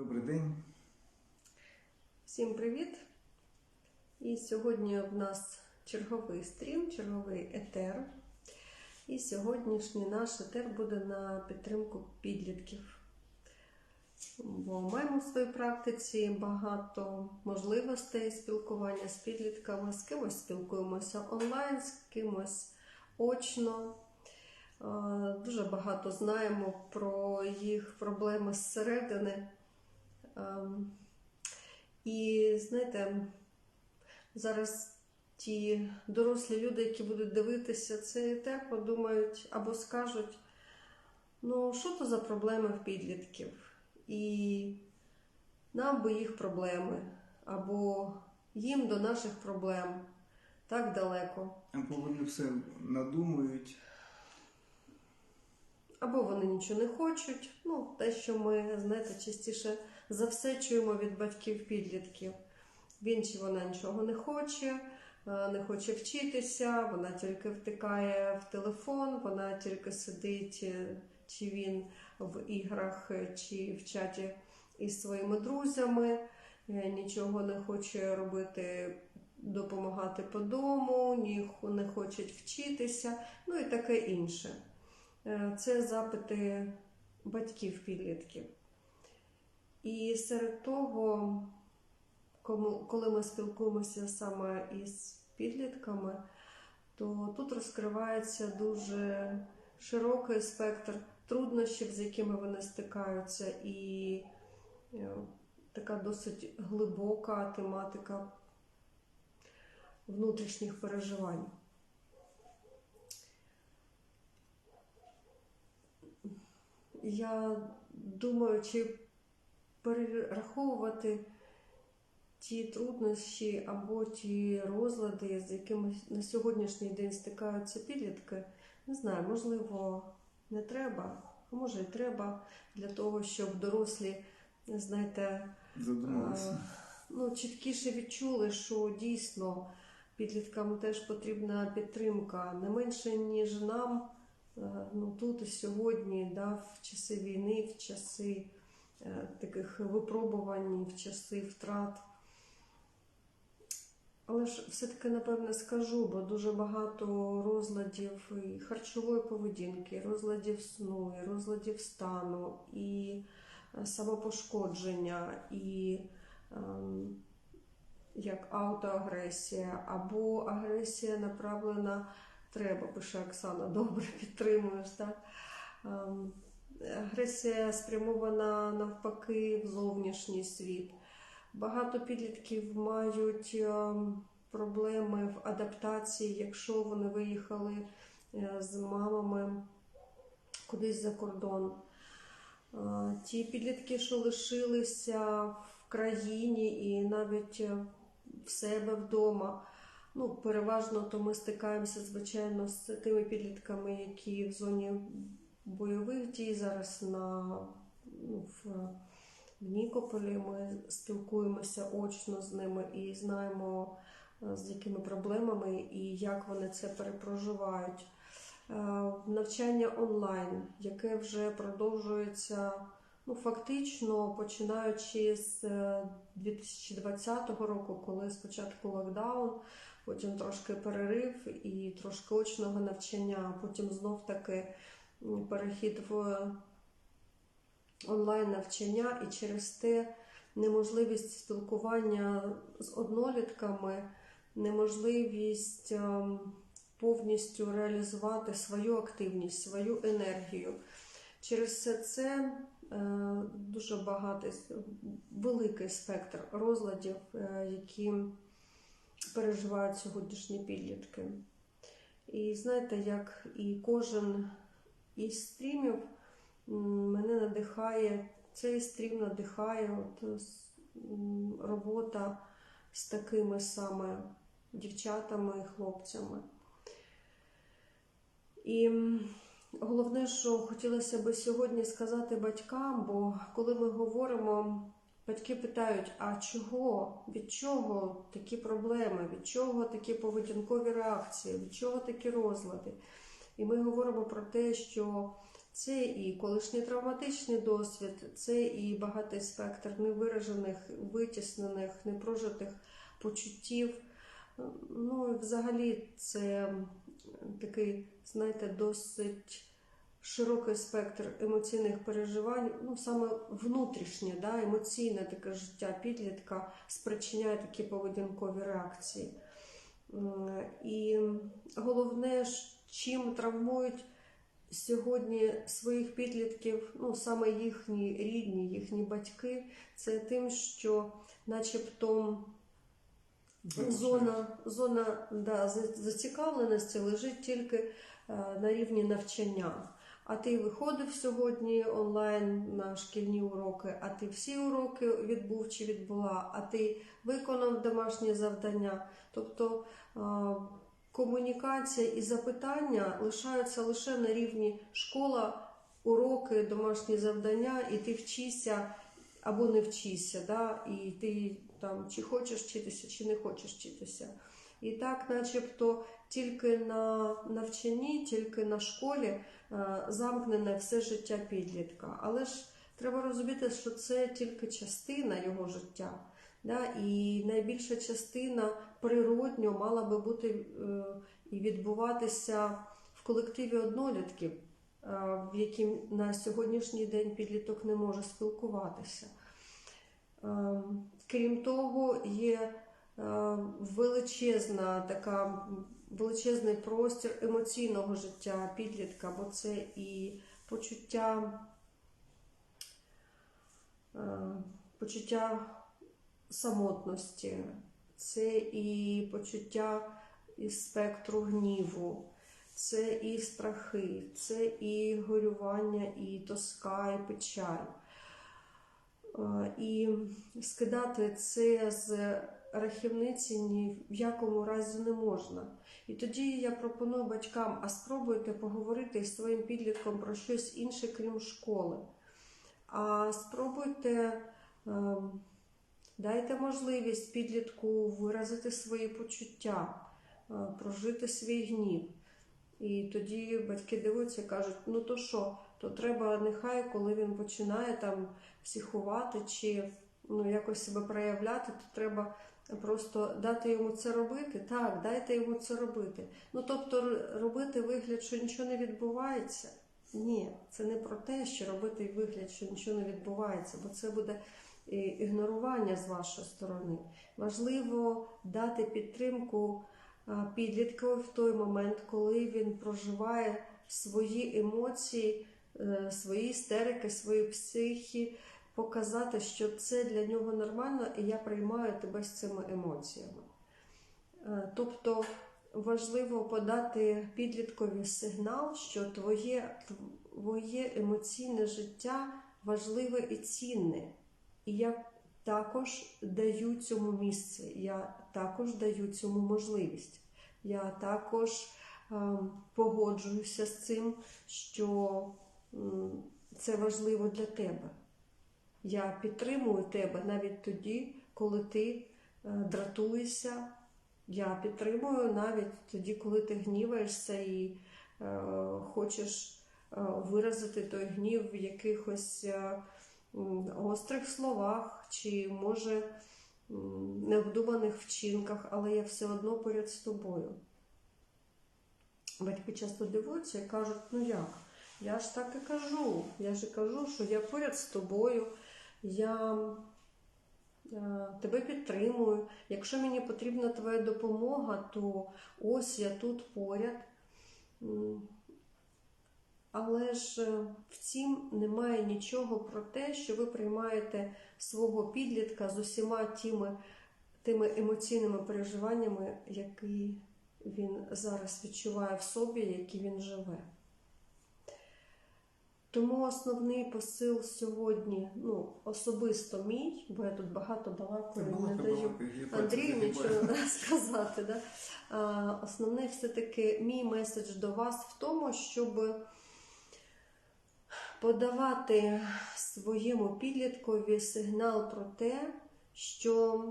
Добрий день. Всім привіт! І сьогодні в нас черговий стрім, черговий етер. І сьогоднішній наш етер буде на підтримку підлітків. Бо маємо в своїй практиці багато можливостей спілкування з підлітками, з кимось спілкуємося онлайн, з кимось очно. Дуже багато знаємо про їх проблеми зсередини. Ем, І знаєте, зараз ті дорослі люди, які будуть дивитися цей етер, подумають або скажуть, ну що то за проблеми в підлітків? І нам би їх проблеми, або їм до наших проблем так далеко. Або вони все надумують. Або вони нічого не хочуть. Ну, те, що ми, знаєте, частіше за все чуємо від батьків підлітків. Він чи вона нічого не хоче, е, не хоче вчитися, вона тільки втикає в телефон, вона тільки сидить, е, чи він в іграх, е, чи в чаті із своїми друзями, нічого не хоче робити, допомагати по дому, не хочуть вчитися, ну і таке інше. Це запити батьків підлітків. І серед того, коли ми спілкуємося саме із підлітками, то тут розкривається дуже широкий спектр труднощів, з якими вони стикаються, і е, така досить глибока тематика внутрішніх переживань. Я думаю, чи перераховувати ті труднощі або ті розлади, з якими на сьогоднішній день стикаються підлітки, не знаю, можливо, не треба, а може і треба для того, щоб дорослі, знаєте, Задумалися. Е, ну, чіткіше відчули, що дійсно підліткам теж потрібна підтримка не менше, ніж нам е, ну, тут і сьогодні, да, в часи війни, в часи таких випробувань, в часи втрат. Але ж все-таки, напевне, скажу, бо дуже багато розладів і харчової поведінки, і розладів сну, і розладів стану, і е, самопошкодження, і ем, як аутоагресія, або агресія направлена треба, пише Оксана, добре підтримуєш. Так? Ем, агресія спрямована навпаки в зовнішній світ. Багато підлітків мають ем, проблеми в адаптації, якщо вони виїхали е, з мамами кудись за кордон. Е, Ті підлітки, що лишилися в країні і навіть е, в себе вдома. Ну, переважно то ми стикаємося, звичайно, з тими підлітками, які в зоні бойових дій зараз на ну, в, Нікополі. Ми спілкуємося очно з ними і знаємо, е, з якими проблемами і як вони це перепроживають. Е, Навчання онлайн, яке вже продовжується ну, фактично починаючи з е, 2020 року, коли спочатку локдаун, потім трошки перерив і трошки очного навчання, потім знов таки перехід в онлайн навчання і через те неможливість спілкування з однолітками, неможливість ем, повністю реалізувати свою активність, свою енергію. Через все це е, дуже багатий, великий спектр розладів, е, які переживають сьогоднішні підлітки. І знаєте, як і кожен із стрімів мене надихає, цей стрім надихає от, робота з такими саме дівчатами і хлопцями. І головне, що хотілося би сьогодні сказати батькам, бо коли ми говоримо, батьки питають: а чого, від чого такі проблеми, від чого такі поведінкові реакції, від чого такі розлади? І ми говоримо про те, що Це і колишній травматичний досвід, це і багатий спектр невиражених, витіснених, непрожитих почуттів. Ну, взагалі, це такий, знаєте, досить широкий спектр емоційних переживань, ну саме внутрішнє, да, емоційне таке життя підлітка спричиняє такі поведінкові реакції. І головне, чим травмують сьогодні своїх підлітків, ну саме їхні рідні, їхні батьки, це тим, що начебто зона, зона да, зацікавленості лежить тільки е, на рівні навчання. А ти виходив сьогодні онлайн на шкільні уроки, а ти всі уроки відбув чи відбула, а ти виконав домашні завдання. Тобто е, комунікація і запитання лишаються лише на рівні школа, уроки, домашні завдання, і ти вчишся або не вчишся, да? і ти там чи хочеш вчитися, чи не хочеш вчитися. І так, начебто, тільки на навчанні, тільки на школі е, замкнене все життя підлітка. Але ж треба розуміти, що це тільки частина його життя. Да? І найбільша частина природньо мала би бути е, і відбуватися в колективі однолітків, е, в яким на сьогоднішній день підліток не може спілкуватися. Е, Крім того, є величезна така величезний простір емоційного життя підлітка, бо це і почуття, почуття самотності, це і почуття із спектру гніву, це і страхи, це і горювання, і тоска, і печаль. Е, І скидати це з рахівниці ні в якому разі не можна. І тоді я пропоную батькам, а спробуйте поговорити із своїм підлітком про щось інше, крім школи. А спробуйте, ем, дайте можливість підлітку виразити свої почуття, е, прожити свій гнів. І тоді батьки дивуються і кажуть: ну то що, то треба нехай, коли він починає там психувати чи ну, якось себе проявляти, то треба просто дати йому це робити. Так, дайте йому це робити. Ну тобто робити вигляд, що нічого не відбувається. Ні, це не про те, що робити вигляд, що нічого не відбувається, бо це буде ігнорування з вашої сторони. Важливо дати підтримку підліткові в той момент, коли він проживає свої емоції, е, свої істерики, свої психі, показати, що це для нього нормально, і я приймаю тебе з цими емоціями. Е, Тобто важливо подати підліткові сигнал, що твоє, твоє емоційне життя важливе і цінне. І я також даю цьому місце, я також даю цьому можливість. Я також ем, погоджуюся з цим, що це важливо для тебе. Я підтримую тебе навіть тоді, коли ти е, дратуєшся. Я підтримую навіть тоді, коли ти гніваєшся і е, хочеш е, виразити той гнів в якихось гострих словах, чи може невдуманих вчинках, але я все одно поряд з тобою. Батьки часто дивуються і кажуть, ну як? Я ж так і кажу. Я ж і кажу, що я поряд з тобою, я е, тебе підтримую. Якщо мені потрібна твоя допомога, то ось я тут поряд. Але ж е, в цім немає нічого про те, що ви приймаєте свого підлітка з усіма тими, тими емоційними переживаннями, які він зараз відчуває в собі, які він живе. Тому основний посил сьогодні, ну, особисто мій, бо я тут багато балакаю, не даю Андрію нічого сказати. Да? А, основне все-таки мій меседж до вас в тому, щоб подавати своєму підліткові сигнал про те, що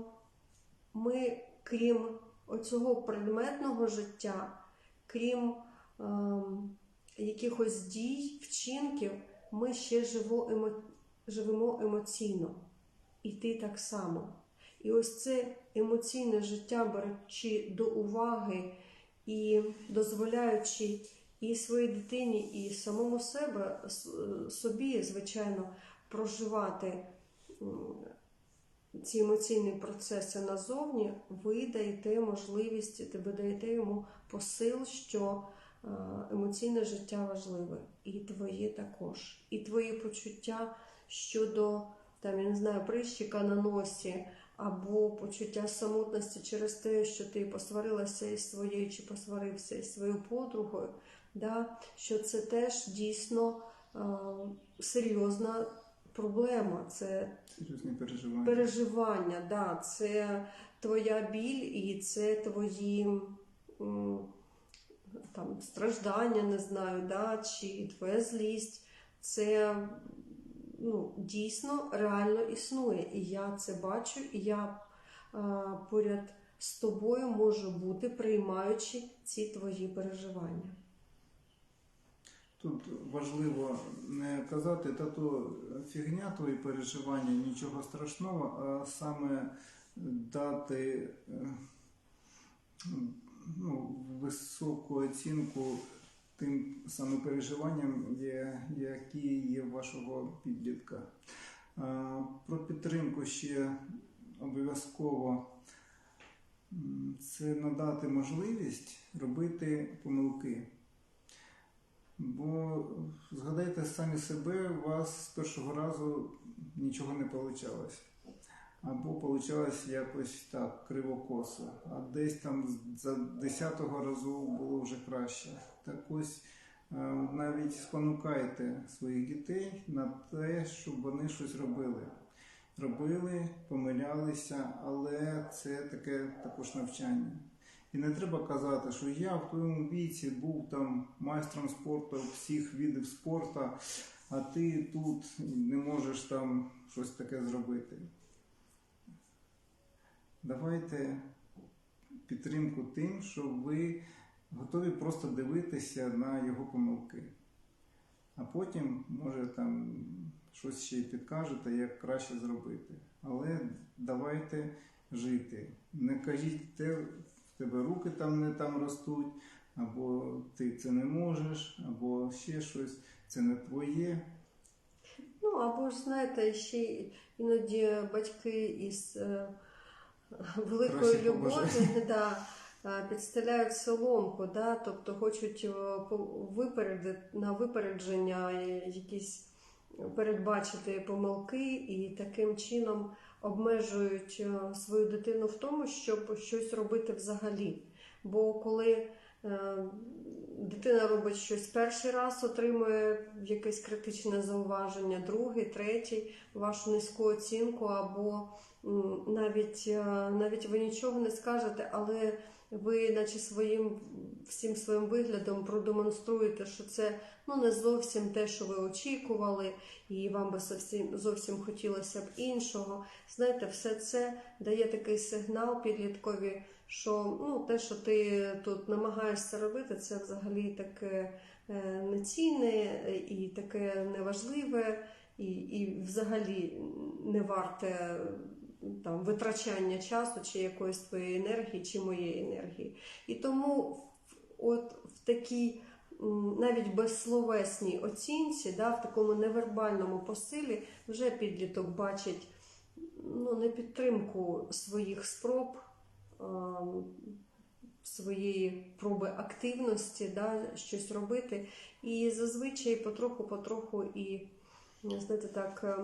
ми, крім оцього предметного життя, крім ем, якихось дій, вчинків, ми ще живо, емо, живемо емоційно. І ти так само. І ось це емоційне життя, беручи до уваги і дозволяючи і своїй дитині, і самому себе собі, звичайно, проживати ці емоційні процеси назовні, ви даєте можливість, ви даєте йому посил, що е, емоційне життя важливе, і твоє також, і твої почуття щодо там, я не знаю, прищика на носі, або почуття самотності через те, що ти посварилася із своєю чи посварився із своєю подругою, да, що це теж дійсно е, серйозна проблема. Це Серйозні переживання. переживання, да, це твоя біль і це твої там, страждання, не знаю, да, чи твоя злість. Це ну, дійсно реально існує. І я це бачу, і я а, поряд з тобою можу бути, приймаючи ці твої переживання. Тут важливо не казати, та то фігня твої переживання, нічого страшного, а саме дати е, ну, високу оцінку тим саме переживанням, які є в вашого підлітка. Про підтримку ще обов'язково це надати можливість робити помилки. Бо згадайте самі себе, у вас з першого разу нічого не вийшло. Або вийшло якось так, криво-косо, а десь там за десятого разу було вже краще. Так ось е, навіть спонукайте своїх дітей на те, щоб вони щось робили. Робили, помилялися, але це таке також навчання. І не треба казати, що я в твоєму віці був там майстром спорту всіх видів спорту, а ти тут не можеш там щось таке зробити. Давайте підтримку тим, що ви готові просто дивитися на його помилки. А потім, може, там щось ще й підкажете, як краще зробити. Але давайте жити. Не кажіть, те, тебе руки там не там ростуть, або ти це не можеш, або ще щось, це не твоє. Ну, або ж знаєте, ще іноді батьки із е, великою любов'ю да, е, підстеляють соломку, да, тобто хочуть е, випередити на випередження якісь передбачити помилки і таким чином обмежують е, свою дитину в тому, щоб щось робити взагалі. Бо коли е, дитина робить щось перший раз, отримує якесь критичне зауваження, другий, третій, вашу низьку оцінку, або навіть, е, навіть ви нічого не скажете, але ви, наче своїм всім своїм виглядом, продемонструєте, що це ну не зовсім те, що ви очікували, і вам би зовсім, зовсім хотілося б іншого. Знаєте, все це дає такий сигнал підліткові, що ну, те, що ти тут намагаєшся робити, це взагалі таке е, нецінне і таке неважливе, і, і взагалі не варте там витрачання часу чи якоїсь твоєї енергії, чи моєї енергії. І тому от в такій навіть безсловесній оцінці, да, в такому невербальному посилі, вже підліток бачить ну, не підтримку своїх спроб, ем, своєї проби активності, да, щось робити. І зазвичай потроху-потроху і, знаєте, так.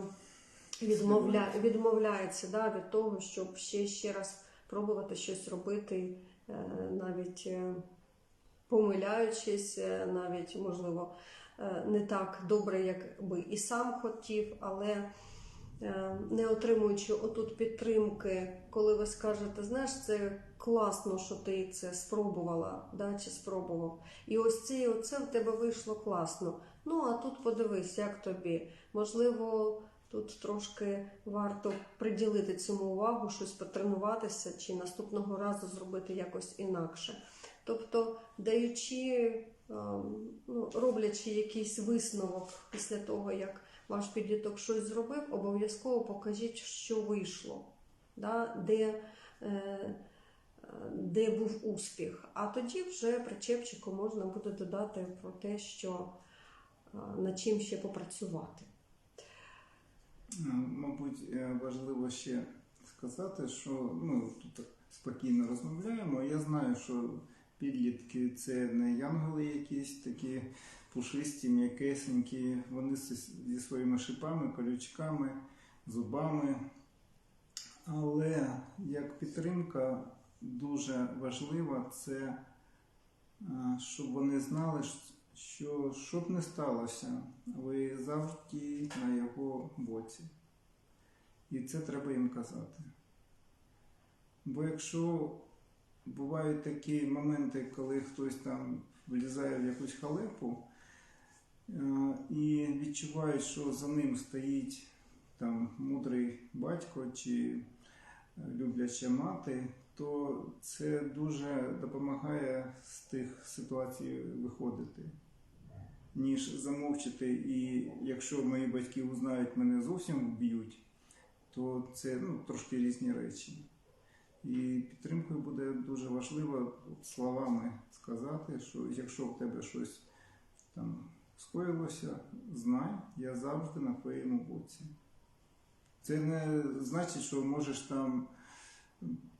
Відмовля... відмовляється да, від того, щоб ще ще раз пробувати щось робити, е, навіть е, помиляючись, е, навіть можливо не так добре, як би і сам хотів, але не отримуючи отут підтримки, коли ви скажете, знаєш, це класно, що ти це спробувала, да, чи спробував. І ось це оце в тебе вийшло класно. Ну а тут подивись, як тобі. Можливо, тут трошки варто приділити цьому увагу, щось потренуватися, чи наступного разу зробити якось інакше. Тобто, даючи ну, роблячи якийсь висновок після того, як ваш підліток щось зробив, обов'язково покажіть, що вийшло, да, де, е, де був успіх. А тоді вже причепчику можна буде додати про те, що е, над чим ще попрацювати. Е, Мабуть, е, важливо ще сказати, що ну, тут спокійно розмовляємо. Я знаю, що підлітки це не янголи якісь такі пушисті, м'якесенькі. Вони зі своїми шипами, колючками, зубами. Але як підтримка дуже важлива, це е, щоб вони знали, що що б не сталося, ви завжди на його боці. І це треба їм казати. Бо якщо бувають такі моменти, коли хтось там влізає в якусь халепу е, і відчуває, що за ним стоїть там мудрий батько чи е, любляча мати, то це дуже допомагає з тих ситуацій виходити, ніж замовчити. І якщо мої батьки узнають мене зовсім вб'ють, то це ну, трошки різні речі. І підтримкою буде дуже важливо словами сказати, що якщо в тебе щось там скоїлося, знай, я завжди на твоєму боці. Це не значить, що можеш там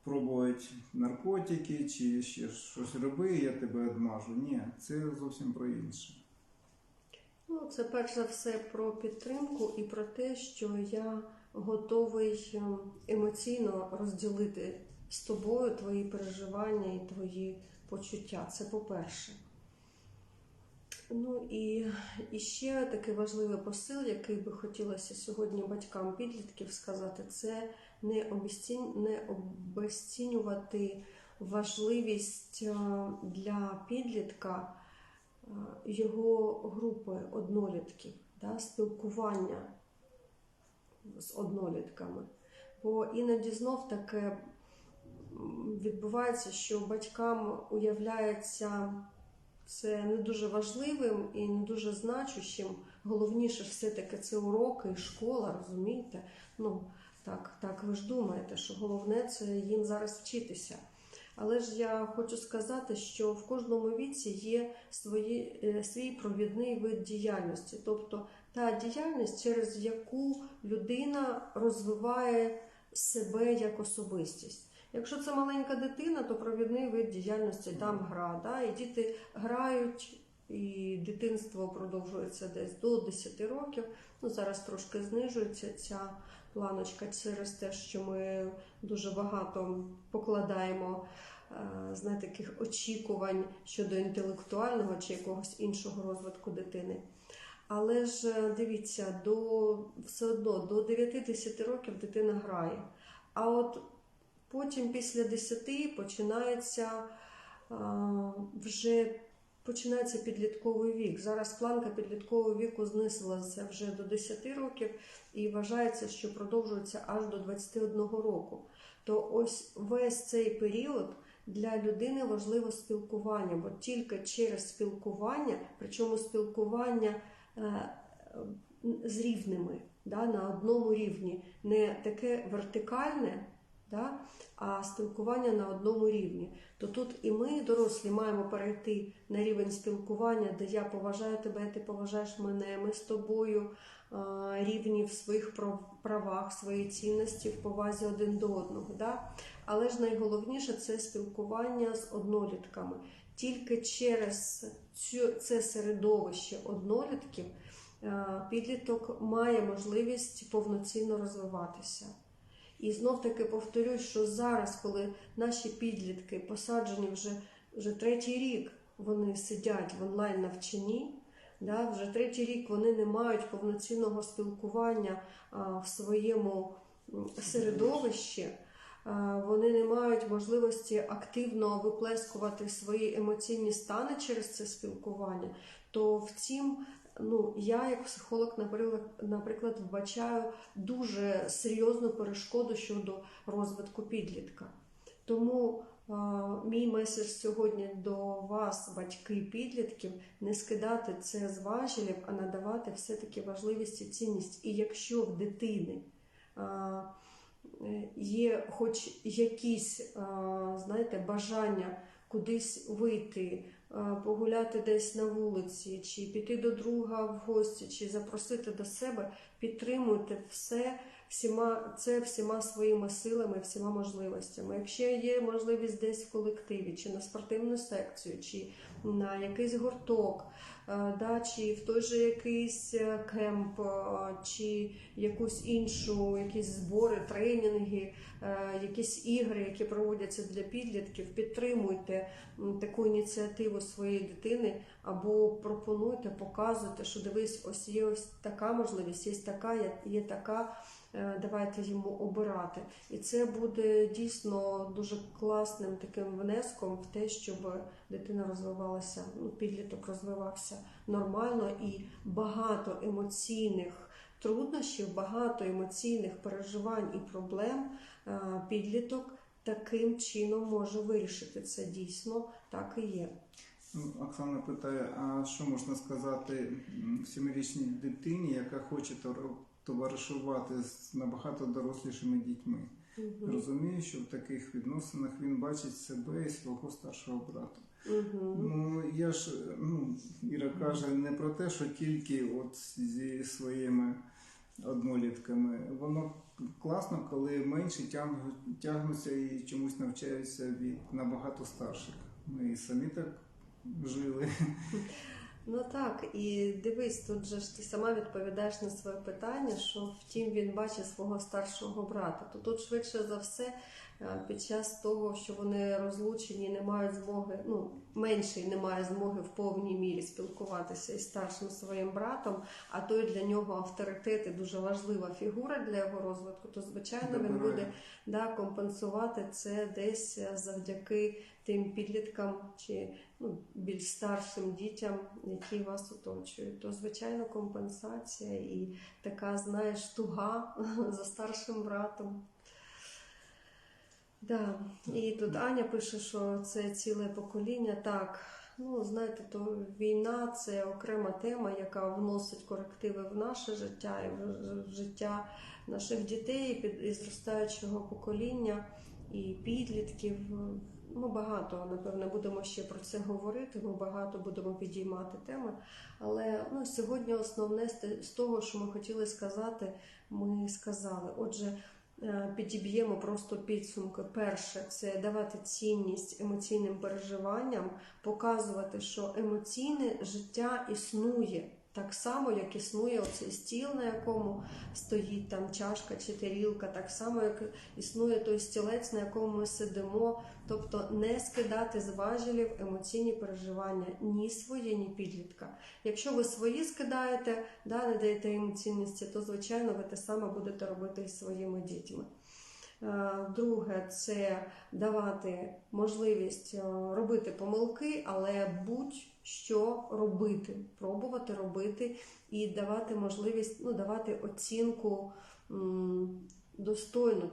пробувати наркотики чи ще щось роби, я тебе одмажу. Ні, це зовсім про інше. Ну, це перш за все про підтримку і про те, що я готовий ем, емоційно розділити з тобою твої переживання і твої почуття. Це по-перше. Ну і, і ще такий важливий посил, який би хотілося сьогодні батькам підлітків сказати, це не, обесцінювати важливість е, для підлітка е, його групи однолітків, да, спілкування з однолітками. Бо іноді знов таке відбувається, що батькам уявляється це не дуже важливим і не дуже значущим. Головніше все-таки це уроки школа, розумієте? Ну, так, так ви ж думаєте, що головне це їм зараз вчитися. Але ж я хочу сказати, що в кожному віці є свої, е, свій провідний вид діяльності, тобто та діяльність, через яку людина розвиває себе як особистість. Якщо це маленька дитина, то провідний вид діяльності там гра. Да? І діти грають, і дитинство продовжується десь до 10 років. Ну, зараз трошки знижується ця планочка через те, що ми дуже багато покладаємо е, знаєте, таких очікувань щодо інтелектуального чи якогось іншого розвитку дитини. Але ж е, дивіться, до все одно до 9-10 років дитина грає. А от потім після 10 починається а, вже починається підлітковий вік. Зараз планка підліткового віку знизилася вже до 10 років і вважається, що продовжується аж до 21 року. То ось весь цей період для людини важливо спілкування, бо тільки через спілкування, причому спілкування е, з рівними, да, на одному рівні, не таке вертикальне. Да? А спілкування на одному рівні. То тут і ми, дорослі, маємо перейти на рівень спілкування, де я поважаю тебе, ти поважаєш мене, ми з тобою рівні в своїх правах, своїй цінності, в повазі один до одного. Да? Але ж найголовніше це спілкування з однолітками. Тільки через цю, це середовище однолітків підліток має можливість повноцінно розвиватися. І знов таки повторюсь, що зараз, коли наші підлітки посаджені вже, вже третій рік, вони сидять в онлайн навчанні, да, вже третій рік вони не мають повноцінного спілкування а, в своєму середовищі, а, вони не мають можливості активно виплескувати свої емоційні стани через це спілкування, то в цім ну, я як психолог, наприклад, наприклад, вбачаю дуже серйозну перешкоду щодо розвитку підлітка. Тому А, Мій меседж сьогодні до вас, батьки підлітків, не скидати це з важелів, а надавати все-таки важливість і цінність. І якщо в дитини а, є хоч якісь, а, знаєте, бажання кудись вийти, погуляти десь на вулиці, чи піти до друга в гості, чи запросити до себе, підтримуйте все всіма це всіма своїми силами, всіма можливостями. Якщо є можливість десь в колективі, чи на спортивну секцію, чи на якийсь гурток, е, да, чи в той же якийсь е, кемп, е, чи якусь іншу, якісь збори, тренінги, якісь ігри, які проводяться для підлітків, підтримуйте таку ініціативу своєї дитини або пропонуйте, показуйте, що дивись, ось є ось така можливість, є така, є така. Е, Давайте йому обирати, і це буде дійсно дуже класним таким внеском в те, щоб дитина розвивалася, ну, підліток розвивався нормально і багато емоційних труднощів, багато емоційних переживань і проблем е, підліток таким чином може вирішити. Це дійсно так і є. Ну, Оксана питає, а що можна сказати м, семирічній дитині, яка хоче товаришувати з набагато дорослішими дітьми? Мгм. Розумію, що в таких відносинах він бачить себе і свого старшого брата. Мгм. Ну я ж ну Іра каже не про те, що тільки от зі своїми однолітками. Воно класно, коли менші тягну- тягнуться і чомусь навчаються від набагато старших. Ми і самі так жили. Ну так, і дивись, тут же ж ти сама відповідаєш на своє питання, що втім він бачить свого старшого брата. То тут швидше за все, під час того, що вони розлучені, не мають змоги, ну менший не має змоги в повній мірі спілкуватися із старшим своїм братом, а той для нього авторитет і дуже важлива фігура для його розвитку, то звичайно він буде да, компенсувати це десь е, завдяки тим підліткам чи ну, більш старшим дітям, які вас оточують. То, звичайно, компенсація і така, знаєш, туга за старшим братом. Да. І тут Аня пише, що це ціле покоління. Так, ну знаєте, то війна це окрема тема, яка вносить корективи в наше життя і в життя наших дітей, і під і зростаючого покоління і підлітків. Ми багато, напевно, будемо ще про це говорити. Ми багато будемо підіймати теми. Але ну, сьогодні основне з того, що ми хотіли сказати, ми сказали. Отже, підіб'ємо просто підсумки. Перше, це давати цінність емоційним переживанням, показувати, що емоційне життя існує. Так само, як існує оцей стіл, на якому стоїть там чашка чи тарілка, так само, як існує той стілець, на якому ми сидимо. Тобто не скидати з важелів емоційні переживання ні своє, ні підлітка. Якщо ви свої скидаєте, да, не даєте їм цінності, то звичайно ви те саме будете робити і своїми дітьми. Е, Друге, це давати можливість е, робити помилки, але будь-що робити, пробувати робити і давати можливість, ну, давати оцінку м, достойну,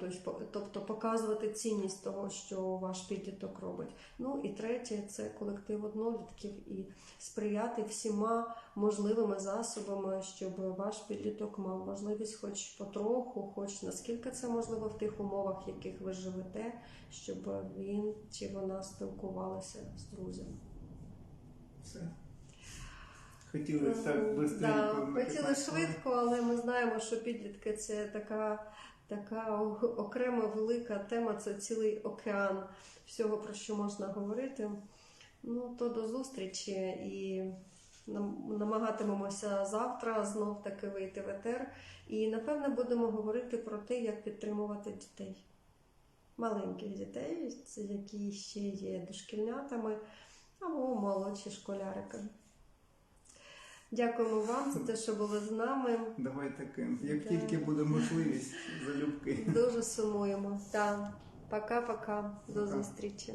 тобто, показувати цінність того, що ваш підліток робить. Ну і третє це колектив однолітків і сприяти всіма можливими засобами, щоб ваш підліток мав можливість, хоч потроху, хоч наскільки це можливо в тих умовах, в яких ви живете, щоб він чи вона спілкувалися з друзями. Все. Хотіли Ем, так да, швидко. хотіли швидко, але ми знаємо, що підлітки це така, така окрема велика тема, це цілий океан всього, про що можна говорити. Ну, то до зустрічі і намагатимемося завтра знов таки вийти в етер. І напевне будемо говорити про те, як підтримувати дітей. Маленьких дітей, які ще є дошкільнятами або молодші школярики. Дякуємо вам за те, що були з нами. Давай таким. Як Да. тільки буде можливість, залюбки. Дуже сумуємо. Так, пока-пока. До зустрічі.